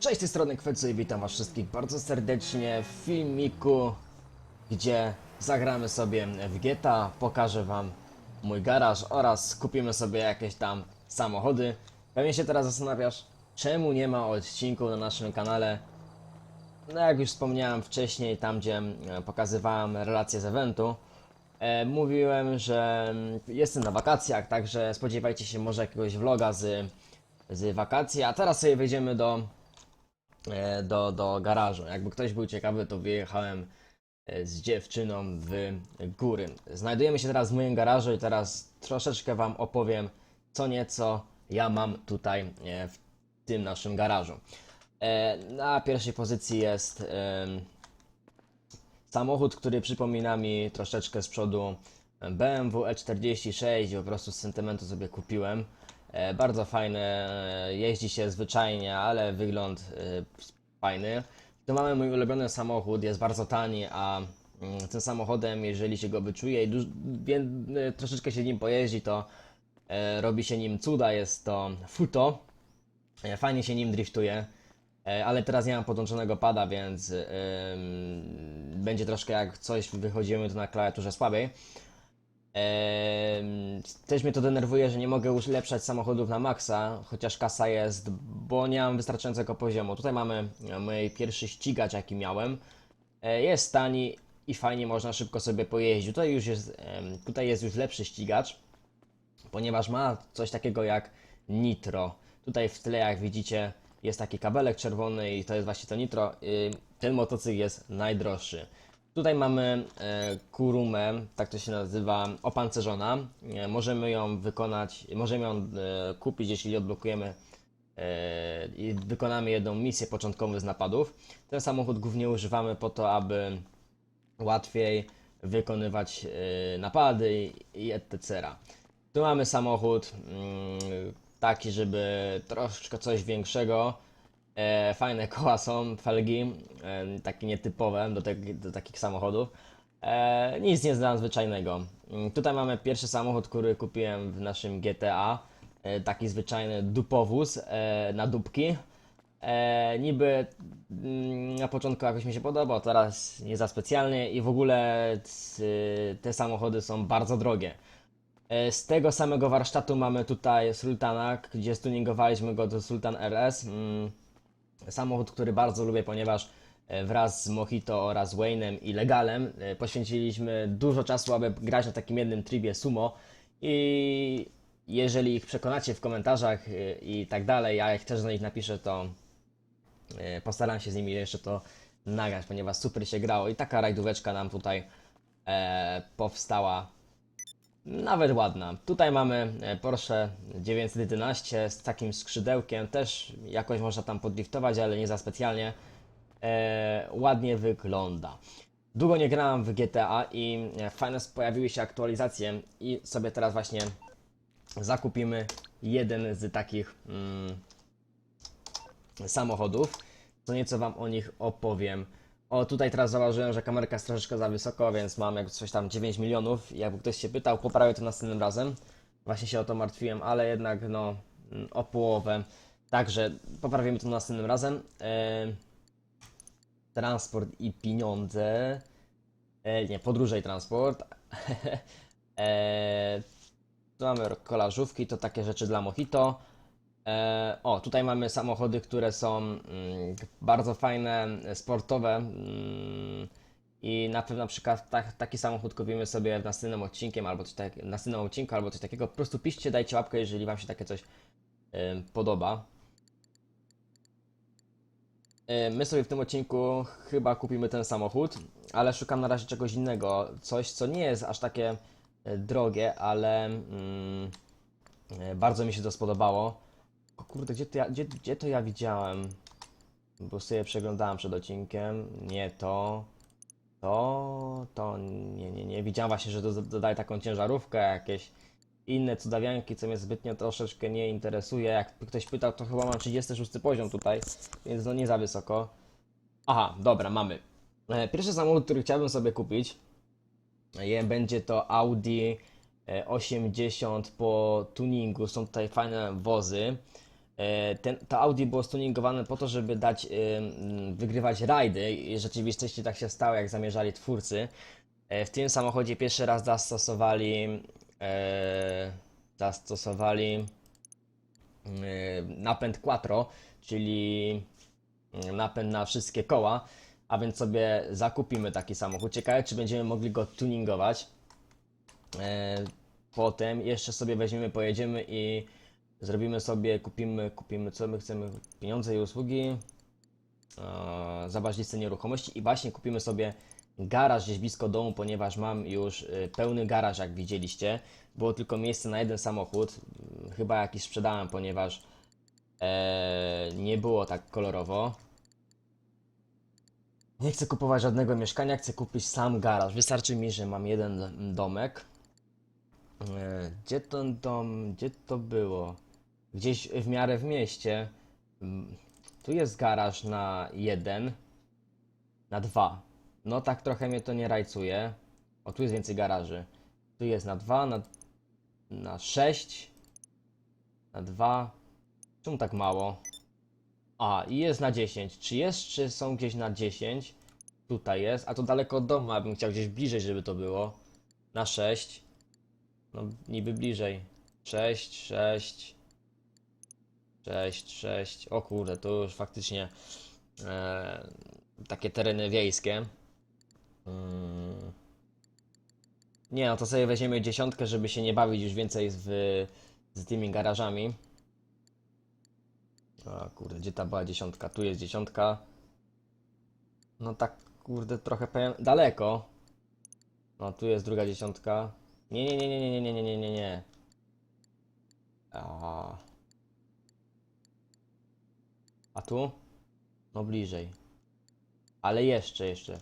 Cześć, z tej strony Kwecu i witam was wszystkich bardzo serdecznie w filmiku, gdzie zagramy sobie w GTA, pokażę wam mój garaż oraz kupimy sobie jakieś tam samochody. Pewnie się teraz zastanawiasz, czemu nie ma odcinku na naszym kanale. No jak już wspomniałem wcześniej, tam gdzie e, pokazywałem relacje z eventu, e, mówiłem, że mm, jestem na wakacjach, także spodziewajcie się może jakiegoś vloga z, z wakacji, a teraz sobie wejdziemy do do, do garażu. Jakby ktoś był ciekawy, to wyjechałem e, z dziewczyną w góry. Znajdujemy się teraz w moim garażu i teraz troszeczkę Wam opowiem co nieco ja mam tutaj e, w tym naszym garażu. E, Na pierwszej pozycji jest samochód, który przypomina mi troszeczkę z przodu BMW E46, po prostu z sentymentu sobie kupiłem. E, bardzo fajne, e, jeździ się zwyczajnie, ale wygląd e, fajny. Tu mamy mój ulubiony samochód, jest bardzo tani, a mm, tym samochodem, jeżeli się go wyczuje i troszeczkę się nim pojeździ, to robi się nim cuda. Jest to Futo. Fajnie się nim driftuje. Ale teraz nie mam podłączonego pada, więc będzie troszkę jak coś wychodzimy tu na klawiaturze słabiej. Em, Też mnie to denerwuje, że nie mogę ulepszać samochodów na maksa, chociaż kasa jest, bo nie mam wystarczającego poziomu. Tutaj mamy e, mój pierwszy ścigacz, jaki miałem. E, Jest tani i fajnie można szybko sobie pojeździć. Tutaj już jest, em, tutaj jest już lepszy ścigacz, ponieważ ma coś takiego jak nitro. Tutaj w tle, jak widzicie, jest taki kabelek czerwony i to jest właśnie to nitro. Y, Ten motocykl jest najdroższy. Tutaj mamy e, kurumę, tak to się nazywa, opancerzona. E, możemy ją wykonać, możemy ją e, kupić, jeśli odblokujemy i wykonamy jedną misję początkową z napadów. Ten samochód głównie używamy po to, aby łatwiej wykonywać napady i etc. Tu mamy samochód mm, taki, żeby troszeczkę coś większego. E, fajne koła są, felgi, e, takie nietypowe do, te, do takich samochodów. E, nic nie nadzwyczajnego. Mm, Tutaj mamy pierwszy samochód, który kupiłem w naszym GTA. E, taki zwyczajny dupowóz e, na dupki. E, niby mm, na początku jakoś mi się podobał, teraz nie za specjalnie i w ogóle c- te samochody są bardzo drogie. E, Z tego samego warsztatu mamy tutaj Sultana, gdzie stuningowaliśmy go do Sultan RS. Mm, Samochód, który bardzo lubię, ponieważ e, wraz z Mojito oraz Wayne'em i Legalem e, poświęciliśmy dużo czasu, aby grać na takim jednym trybie sumo. I jeżeli ich przekonacie w komentarzach e, i tak dalej, ja jak też do nich napiszę, to postaram się z nimi jeszcze to nagrać, ponieważ super się grało. I taka rajdóweczka nam tutaj powstała nawet ładna. Tutaj mamy e, Porsche 911 z takim skrzydełkiem, też jakoś można tam podliftować, ale nie za specjalnie. E, ładnie wygląda. Długo nie grałem w GTA i e, fajne pojawiły się aktualizacje i sobie teraz właśnie zakupimy jeden z takich mm, samochodów. Co nieco Wam o nich opowiem. O, tutaj teraz zauważyłem, że kamerka jest troszeczkę za wysoko, więc mam jak coś tam 9 milionów. Jakby ktoś się pytał, poprawię to następnym razem. Właśnie się o to martwiłem, ale jednak no mm, o połowę. Także poprawimy to następnym razem. E, transport i pieniądze. E, nie, podróże i transport. e, tu mamy kolażówki, to takie rzeczy dla Mojito. E, o, tutaj mamy samochody, które są mm, bardzo fajne, sportowe. Mm, I na pewno na przykład tak, taki samochód kupimy sobie w następnym odcinkiem, albo coś tak, następnym odcinku, albo coś takiego. Po prostu piszcie, dajcie łapkę, jeżeli Wam się takie coś podoba. E, My sobie w tym odcinku chyba kupimy ten samochód, ale szukam na razie czegoś innego. Coś, co nie jest aż takie e, drogie, ale mm, bardzo mi się to spodobało. O kurde, gdzie to ja, gdzie, gdzie to ja widziałem? Bo sobie przeglądałem przed odcinkiem. Nie to. To, to, nie, nie, nie. Widziałem właśnie, że do- dodaje taką ciężarówkę, jakieś inne cudawianki, co mnie zbytnio troszeczkę nie interesuje. Jak ktoś pytał, to chyba mam 36 poziom tutaj, więc no nie za wysoko. Aha, dobra, mamy. E, Pierwszy samochód, który chciałbym sobie kupić, będzie to Audi e, 80 po tuningu. Są tutaj fajne wozy. E, ten, to Audi było stuningowane po to, żeby dać, wygrywać rajdy i w rzeczywistości tak się stało, jak zamierzali twórcy. E, w tym samochodzie pierwszy raz zastosowali, e, zastosowali napęd quattro, czyli napęd na wszystkie koła, a więc sobie zakupimy taki samochód. Ciekawe, czy będziemy mogli go tuningować. Potem jeszcze sobie weźmiemy, pojedziemy i zrobimy sobie, kupimy, kupimy co my chcemy, pieniądze i usługi, e, zobacz listę nieruchomości i właśnie kupimy sobie garaż gdzieś blisko domu, ponieważ mam już y, pełny garaż, jak widzieliście. Było tylko miejsce na jeden samochód, Mm, chyba jakiś sprzedałem, ponieważ e, nie było tak kolorowo. Nie chcę kupować żadnego mieszkania, chcę kupić sam garaż. Wystarczy mi, że mam jeden domek. E, Gdzie ten dom, gdzie to było? Gdzieś w miarę w mieście. Mm, Tu jest garaż na jeden, na dwa. No tak trochę mnie to nie rajcuje. O, tu jest więcej garaży. Tu jest na dwa, na, na sześć, na dwa. Czemu tak mało? A, i jest na 10. Czy jest, czy są gdzieś na 10? Tutaj jest, a to daleko od domu, a bym chciał gdzieś bliżej, żeby to było. Na 6. No, niby bliżej. 6, 6. 6, 6. O kurde, to już faktycznie e, takie tereny wiejskie. Mm. Nie, no to sobie weźmiemy dziesiątkę, żeby się nie bawić już więcej z, z tymi garażami. A kurde, gdzie ta była dziesiątka? Tu jest dziesiątka. No tak, kurde, trochę powiem, daleko. No, tu jest druga dziesiątka. Nie, nie, nie, nie, nie, nie, nie, nie, nie, nie. A tu? No bliżej. Ale jeszcze, jeszcze.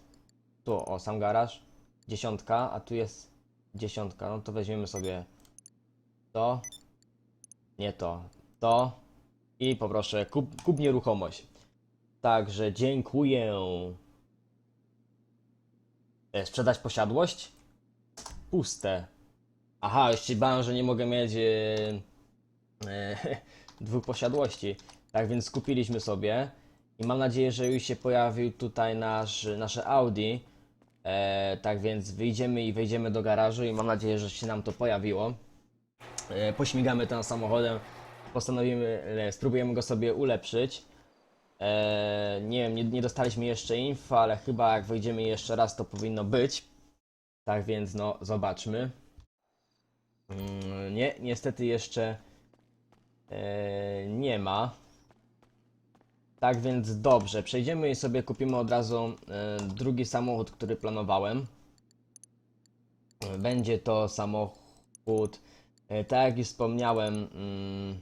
Tu, o, sam garaż. Dziesiątka, a tu jest dziesiątka. No to weźmiemy sobie to. Nie to. To. I poproszę, kup, kup nieruchomość. Także dziękuję. E, Sprzedać posiadłość? Puste. Aha, się bałem, że nie mogę mieć e, dwóch posiadłości. Tak więc kupiliśmy sobie i mam nadzieję, że już się pojawił tutaj nasz, nasze Audi. E, tak więc wyjdziemy i wejdziemy do garażu i mam nadzieję, że się nam to pojawiło. E, pośmigamy tym samochodem, postanowimy, e, spróbujemy go sobie ulepszyć. E, nie wiem, nie, nie dostaliśmy jeszcze info, ale chyba jak wejdziemy jeszcze raz, to powinno być. Tak więc no, zobaczmy. Mm, Nie, niestety jeszcze e, nie ma. Tak więc dobrze, przejdziemy i sobie kupimy od razu e, drugi samochód, który planowałem. Będzie to samochód, e, tak jak już wspomniałem, mm,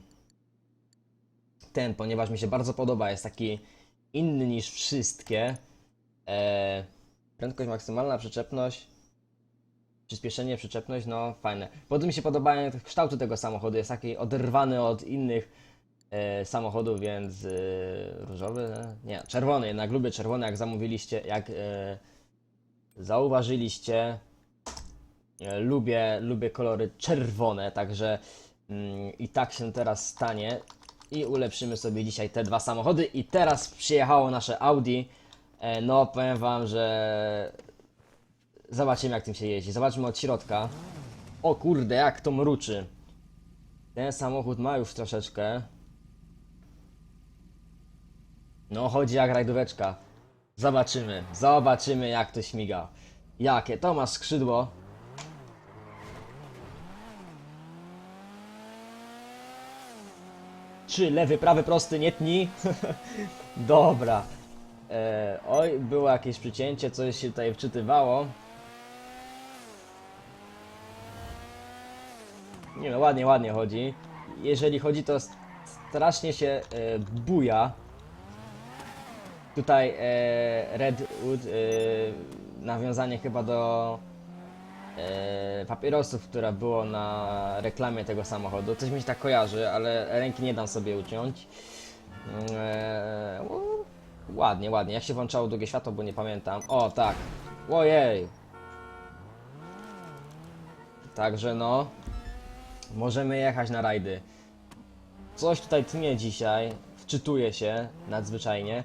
ten, ponieważ mi się bardzo podoba, jest taki inny niż wszystkie. E, prędkość maksymalna, przyczepność, przyspieszenie, przyczepność, no fajne. Potem mi się podobają kształty tego samochodu, jest taki oderwany od innych e, samochodów, więc e, różowy, e, nie, czerwony, jednak lubię czerwony, jak zamówiliście, jak zauważyliście, lubię, lubię kolory czerwone, także mm, i tak się teraz stanie. I ulepszymy sobie dzisiaj te dwa samochody. I teraz przyjechało nasze Audi, no powiem wam, że zobaczymy jak tym się jeździ, zobaczmy od środka, o kurde jak to mruczy, ten samochód ma już troszeczkę, no chodzi jak rajdóweczka. Zobaczymy, zobaczymy jak to śmiga. Jakie to ma skrzydło. Trzy, lewy, prawy, prosty, nie tni. Dobra. E, oj, było jakieś przycięcie, coś się tutaj wczytywało. Nie no, ładnie, ładnie chodzi. Jeżeli chodzi, to st- strasznie się e, buja. Tutaj e, Redwood, e, nawiązanie chyba do e, papierosów, która było na reklamie tego samochodu. Coś mi się tak kojarzy, ale ręki nie dam sobie uciąć. E, ładnie, ładnie. Jak się włączało drugie światło, bo nie pamiętam. O, tak. Ojej. Także no, możemy jechać na rajdy. coś tutaj tnie dzisiaj. Wczytuję się nadzwyczajnie.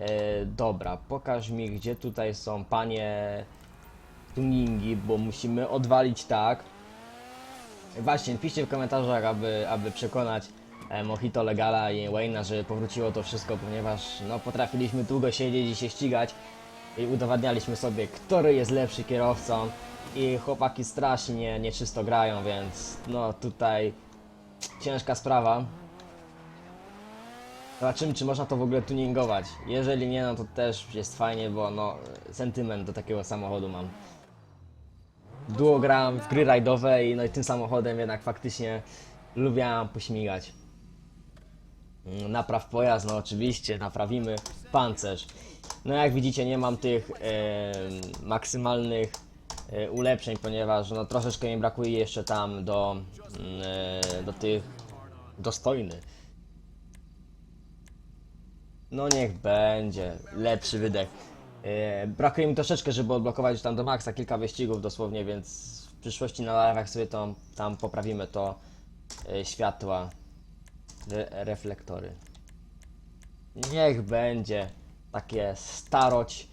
E, dobra, pokaż mi, gdzie tutaj są panie tuningi, bo musimy odwalić tak. Właśnie, piszcie w komentarzach, aby, aby przekonać e, Mojito Legala i Wayne'a, żeby powróciło to wszystko, ponieważ no, potrafiliśmy długo siedzieć i się ścigać i udowadnialiśmy sobie, który jest lepszy kierowcą i chłopaki strasznie nieczysto grają, więc no tutaj ciężka sprawa. Zobaczymy, czy można to w ogóle tuningować. Jeżeli nie, no to też jest fajnie, bo no, sentyment do takiego samochodu mam. Długo grałem w gry rajdowe i no i tym samochodem jednak faktycznie lubiłem pośmigać. Mm, Napraw pojazd, no oczywiście, naprawimy pancerz. No jak widzicie nie mam tych e, maksymalnych e, ulepszeń, ponieważ no troszeczkę mi brakuje jeszcze tam do, mm, e, do tych dostojny. No niech będzie, lepszy wydech. E, brakuje mi troszeczkę, żeby odblokować tam do maksa kilka wyścigów dosłownie, więc w przyszłości na live'ach sobie to, tam poprawimy to e, światła, re, reflektory. Niech będzie takie staroć.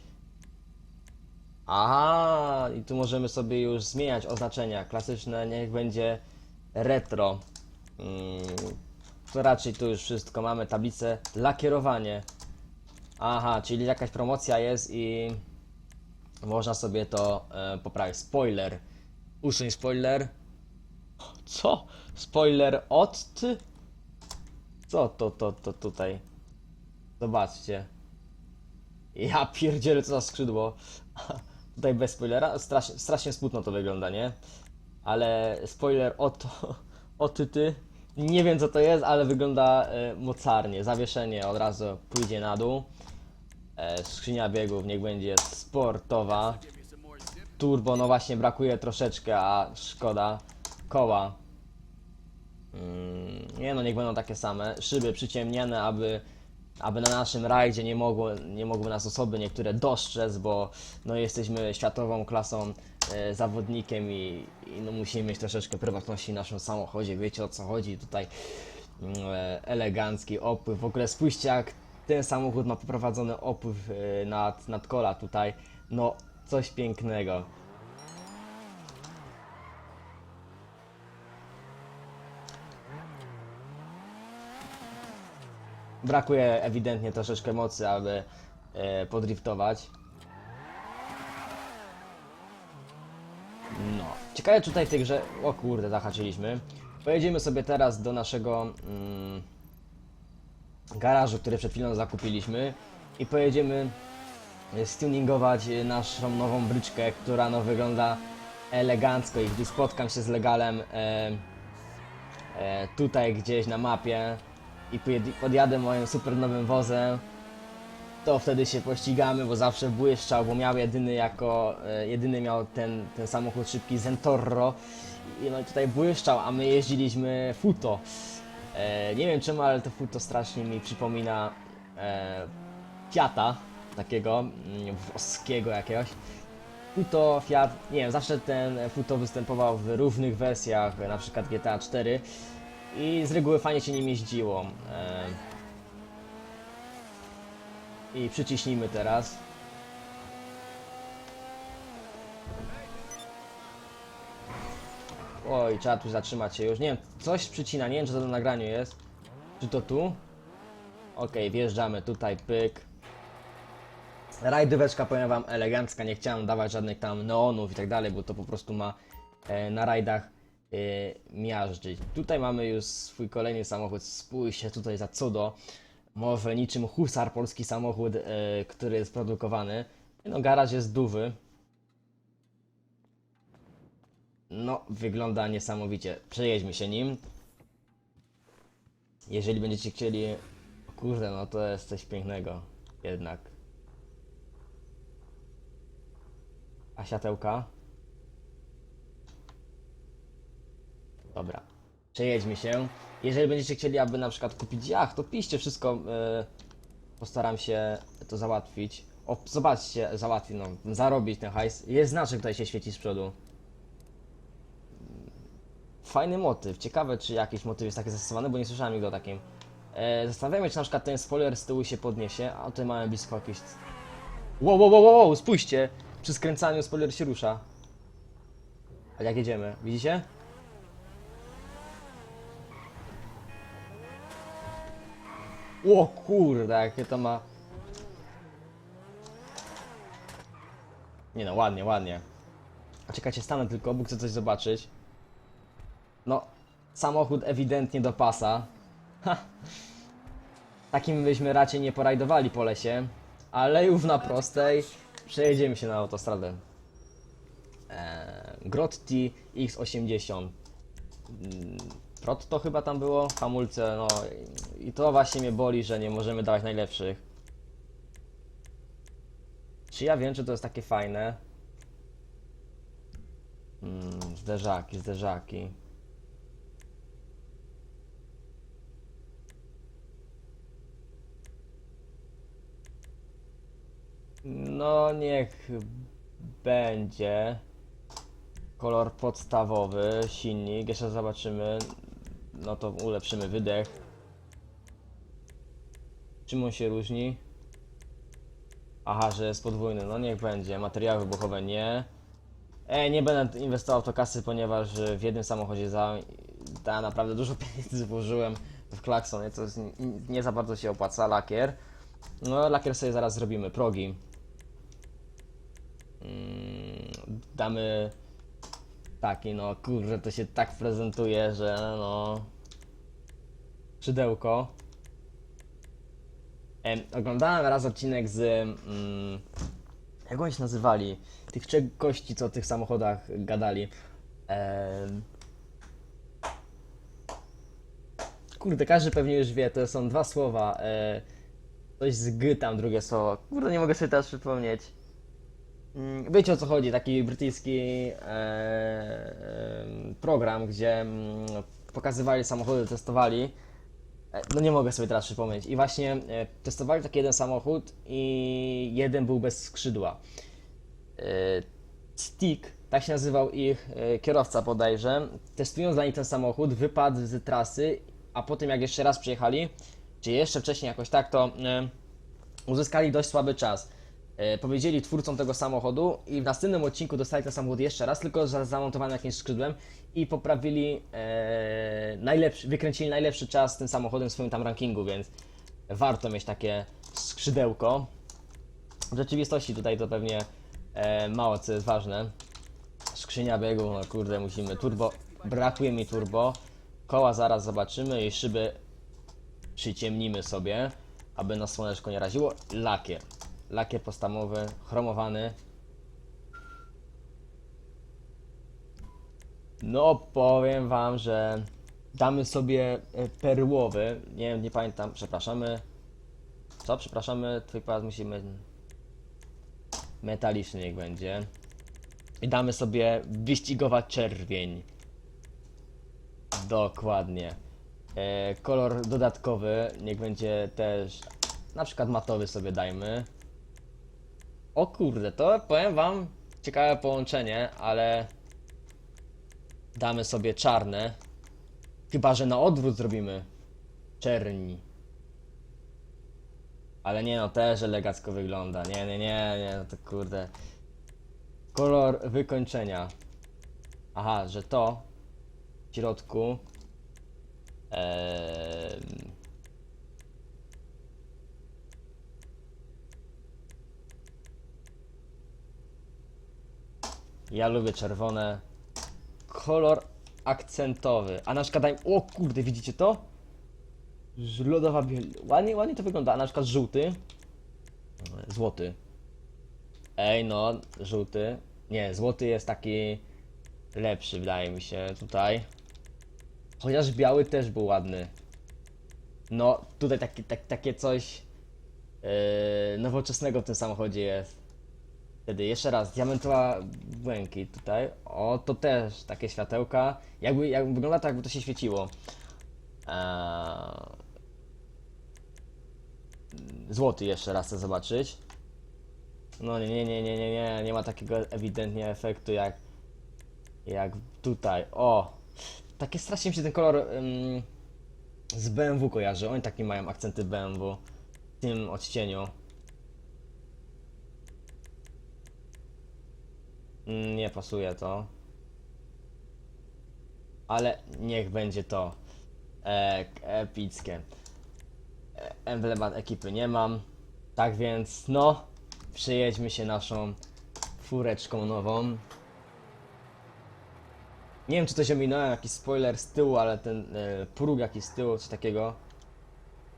Aha, i tu możemy sobie już zmieniać oznaczenia. Klasyczne niech będzie retro. Mm, to raczej tu już wszystko. Mamy tablicę lakierowanie. Aha, czyli jakaś promocja jest i można sobie to e, poprawić. Spoiler. Usuń spoiler. Co? Spoiler od? ty? Co to, to, to tutaj? Zobaczcie. Ja pierdzielę, co za skrzydło. Tutaj bez spoilera. Strasznie, strasznie smutno to wygląda, nie? Ale spoiler o to, o ty, ty. Nie wiem co to jest, ale wygląda e, mocarnie. Zawieszenie od razu pójdzie na dół. E, skrzynia biegów niech będzie sportowa. Turbo, no właśnie brakuje troszeczkę, a szkoda. Koła. Mm, nie no, niech będą takie same. Szyby przyciemniane, aby, aby na naszym rajdzie nie, mogło, nie mogły nas osoby niektóre dostrzec, bo no, jesteśmy światową klasą zawodnikiem i, i no, musimy mieć troszeczkę prywatności w naszym samochodzie. Wiecie o co chodzi tutaj. Mm, e, elegancki opływ. W ogóle spójrzcie jak ten samochód ma poprowadzony opływ e, nad, nad kola tutaj. No, coś pięknego. Brakuje ewidentnie troszeczkę mocy, aby e, podriftować. No. Ciekawe tutaj w tej. O kurde, zahaczyliśmy. Pojedziemy sobie teraz do naszego mm, garażu, który przed chwilą zakupiliśmy i pojedziemy e, stuningować e, naszą nową bryczkę, która no wygląda elegancko i gdy spotkam się z legalem e, e, tutaj gdzieś na mapie i podjadę moim super nowym wozem, to wtedy się pościgamy, bo zawsze błyszczał, bo miał jedyny jako, e, jedyny miał ten, ten samochód szybki Zentorro i no tutaj błyszczał, a my jeździliśmy Futo. E, nie wiem czemu, ale to Futo strasznie mi przypomina e, Fiata, takiego mm, włoskiego jakiegoś. Futo, Fiat, nie wiem, zawsze ten Futo występował w różnych wersjach, na przykład GTA 4 i z reguły fajnie się nim jeździło. E, i przyciśnijmy teraz. Oj, trzeba tu zatrzymać się już. Nie wiem, coś przycina, nie wiem czy to na nagraniu jest. Czy to tu? Okej, wjeżdżamy tutaj, pyk. Rajdóweczka, powiem wam, elegancka, nie chciałem dawać żadnych tam neonów i tak dalej, bo to po prostu ma e, na rajdach e, miażdżyć. Tutaj mamy już swój kolejny samochód, spójrzcie tutaj za cudo. Może niczym husar polski samochód, e, który jest produkowany. No, garaż jest duży. No, wygląda niesamowicie. Przejedźmy się nim. Jeżeli będziecie chcieli... Kurde, no to jest coś pięknego. Jednak. A światełka? Dobra. Przejedźmy się. Jeżeli będziecie chcieli, aby na przykład kupić jacht, to piszcie wszystko. e, postaram się to załatwić. O, zobaczcie, załatwi, no, zarobić ten hajs. Jest znaczek tutaj się świeci z przodu. fajny motyw. Ciekawe, czy jakiś motyw jest taki zastosowany, bo nie słyszałem nigdy o takim. E, zastanawiamy się, czy na przykład ten spoiler z tyłu się podniesie, a tutaj mamy blisko jakieś... Wow, wow, wow, wow, spójrzcie! Przy skręcaniu spoiler się rusza. A jak jedziemy? Widzicie? O kurde, jakie to ma... Nie no, ładnie, ładnie. Czekajcie, stanę tylko, bo chcę coś zobaczyć. No, samochód ewidentnie do pasa. Ha. Takim byśmy raczej nie porajdowali po lesie, ale już na prostej przejedziemy się na autostradę. Eee, Grotti X80. Prot to chyba tam było, hamulce, no i to właśnie mnie boli, że nie możemy dawać najlepszych. Czy ja wiem, czy to jest takie fajne? Mm, zderzaki, zderzaki. No niech będzie. Kolor podstawowy, silnik, jeszcze zobaczymy. No to ulepszymy wydech. Czym on się różni? Aha, że jest podwójny, no niech będzie. Materiały wybuchowe nie. E, nie będę inwestował w to kasy, ponieważ w jednym samochodzie za, za naprawdę dużo pieniędzy włożyłem w klakson, to jest, nie, nie za bardzo się opłaca. Lakier. No, lakier sobie zaraz zrobimy. Progi. Mm, damy taki, no kurczę, to się tak prezentuje, że no. Szydełko. Em, oglądałem raz odcinek z. Mm, jak oni się nazywali? Tych trzech gości, co o tych samochodach gadali. Kurde, każdy pewnie już wie, to są dwa słowa. E, coś z G tam, drugie słowo. Kurde, nie mogę sobie teraz przypomnieć. Mm, Wiecie o co chodzi, taki brytyjski e, program, gdzie mm, pokazywali samochody, testowali. E, No nie mogę sobie teraz przypomnieć. I właśnie e, testowali taki jeden samochód i jeden był bez skrzydła. E, Stick, tak się nazywał ich e, kierowca bodajże, testując dla nich ten samochód, wypadł z trasy, a potem jak jeszcze raz przyjechali, czy jeszcze wcześniej jakoś tak, to e, uzyskali dość słaby czas. E, powiedzieli twórcom tego samochodu i w następnym odcinku dostali ten samochód jeszcze raz, tylko za zamontowany jakimś skrzydłem i poprawili e, najlepszy, wykręcili najlepszy czas tym samochodem w swoim tam rankingu, więc warto mieć takie skrzydełko. W rzeczywistości tutaj to pewnie e, mało co jest ważne. Skrzynia biegu, no kurde, musimy turbo, brakuje mi turbo. Koła zaraz zobaczymy i szyby przyciemnimy sobie, aby nas słoneczko nie raziło. Lakier. Lakier podstawowy, chromowany. No, powiem wam, że damy sobie e, perłowy. Nie nie pamiętam, przepraszamy. Co? Przepraszamy, twój pas musimy. Metaliczny niech będzie. I damy sobie wyścigowa czerwień. Dokładnie. E, kolor dodatkowy niech będzie też na przykład matowy sobie dajmy. O kurde, to powiem wam ciekawe połączenie, ale damy sobie czarne. Chyba, że na odwrót zrobimy czerni. Ale nie no, też elegancko wygląda. Nie, nie, nie, nie, no to kurde. Kolor wykończenia. Aha, że to w środku. Em, Ja lubię czerwone. Kolor akcentowy. A na przykład daj... O kurde, widzicie to? Lodowa. Ładnie, ładnie to wygląda. A na przykład żółty. Złoty. Ej no, żółty. Nie, złoty jest taki lepszy, wydaje mi się, tutaj. Chociaż biały też był ładny. No, tutaj taki, tak, takie coś yy, nowoczesnego w tym samochodzie jest. Wtedy jeszcze raz, diamentowa błękit tutaj. O, to też takie światełka. Jakby, jakby wygląda to, jakby to się świeciło. Eee... Złoty jeszcze raz chcę zobaczyć. No nie, nie, nie, nie, nie, nie, nie ma takiego ewidentnie efektu jak jak tutaj. O! Takie strasznie mi się ten kolor ym, z BMW kojarzy. Oni takie mają akcenty BMW w tym odcieniu. Mm, Nie pasuje to. Ale niech będzie to e, epickie. E, Emblemat ekipy nie mam. Tak więc, no, przejedźmy się naszą fureczką nową. Nie wiem, czy coś ominąłem, jakiś spoiler z tyłu, ale ten e, próg jakiś z tyłu, coś takiego.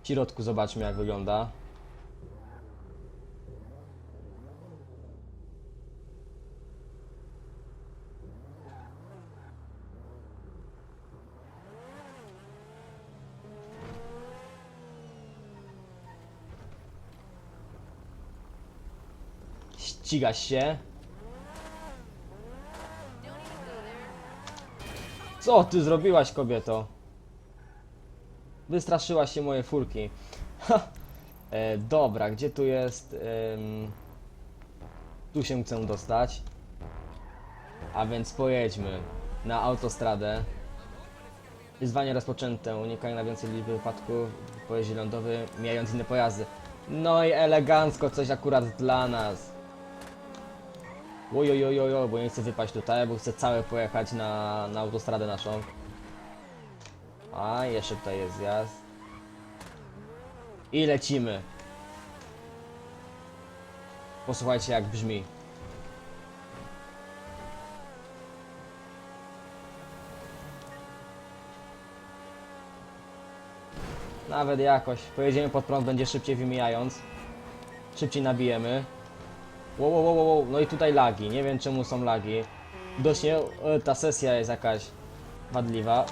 W środku zobaczmy, jak wygląda. Ścigasz się. Co ty zrobiłaś, kobieto? Wystraszyłaś się moje furki. E, dobra, gdzie tu jest? Tu się chcę dostać. A więc pojedźmy na autostradę. Wyzwanie rozpoczęte. Unikaj na więcej liczby wypadków w pojeździe lądowym, mijając inne pojazdy. No i elegancko, coś akurat dla nas. Ojojojojo, bo nie chcę wypaść tutaj, bo chcę całe pojechać na, na autostradę naszą. A, jeszcze tutaj jest zjazd. I lecimy. Posłuchajcie jak brzmi. Nawet jakoś. Pojedziemy pod prąd, będzie szybciej wymijając. Szybciej nabijemy. Wow, wow, wow, wow. No i tutaj lagi. Nie wiem czemu są lagi. Widocznie e, ta sesja jest jakaś wadliwa.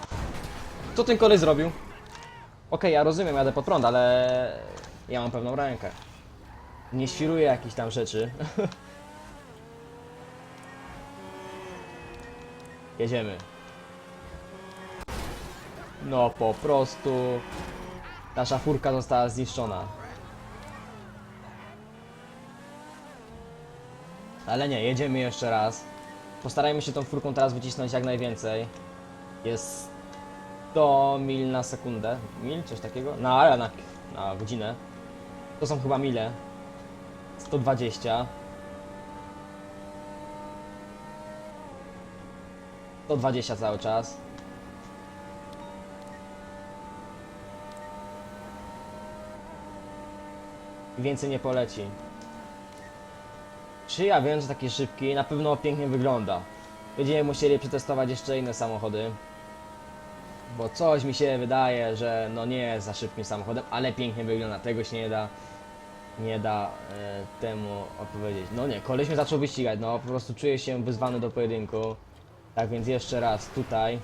Co ten kolej zrobił? Okej, ja rozumiem, jadę pod prąd, ale ja mam pewną rękę. Nie świruję jakichś tam rzeczy. Jedziemy. No po prostu nasza furka została zniszczona. Ale nie, jedziemy jeszcze raz. Postarajmy się tą furką teraz wycisnąć jak najwięcej. Jest 100 mil na sekundę. Mil? Coś takiego? Ale na, na godzinę. To są chyba mile. 120. 120 cały czas. Więcej nie poleci. Czy ja wiem, że taki szybki na pewno pięknie wygląda. Będziemy musieli przetestować jeszcze inne samochody. Bo coś mi się wydaje, że no nie jest za szybkim samochodem, ale pięknie wygląda. Tego się nie da nie da e, temu odpowiedzieć. No nie, koleś mnie zaczął wyścigać, no po prostu czuję się wyzwany do pojedynku. Tak więc jeszcze raz tutaj.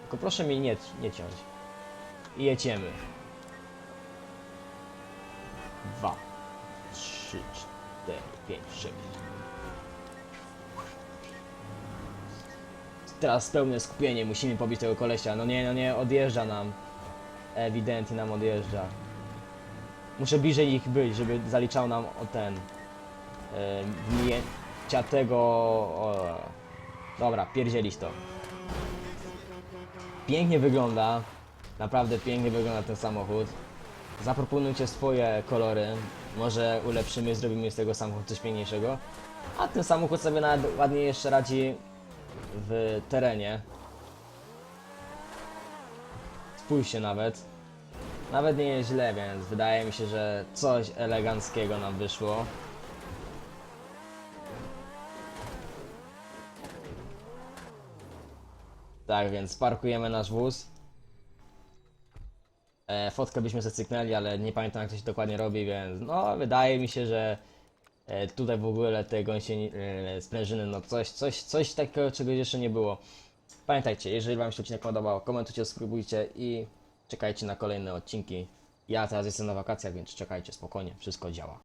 Tylko proszę mnie nie, nie ciąć. I jedziemy. Dwa, trzy, cztery, pięć, sześć. Teraz pełne skupienie, musimy pobić tego kolesia. No nie, no nie, odjeżdża nam. Ewidentnie nam odjeżdża. Muszę bliżej ich być, żeby zaliczał nam o ten. Wminięcia tego. O, dobra, pierdzielić to. Pięknie wygląda. Naprawdę pięknie wygląda ten samochód. Zaproponujcie swoje kolory. Może ulepszymy, zrobimy z tego samochód coś piękniejszego. A ten samochód sobie nawet ładnie jeszcze radzi w terenie. Spójrzcie nawet. Nawet nie jest źle, więc wydaje mi się, że coś eleganckiego nam wyszło. Tak, więc parkujemy nasz wóz. E, fotkę byśmy zacyknęli, ale nie pamiętam jak to się dokładnie robi, więc no wydaje mi się, że e, tutaj w ogóle te gąsieni, e, sprężyny, no coś, coś, coś takiego, czegoś jeszcze nie było. Pamiętajcie, jeżeli Wam się odcinek podobał, komentujcie, subskrybujcie i czekajcie na kolejne odcinki. Ja teraz jestem na wakacjach, więc czekajcie spokojnie, wszystko działa.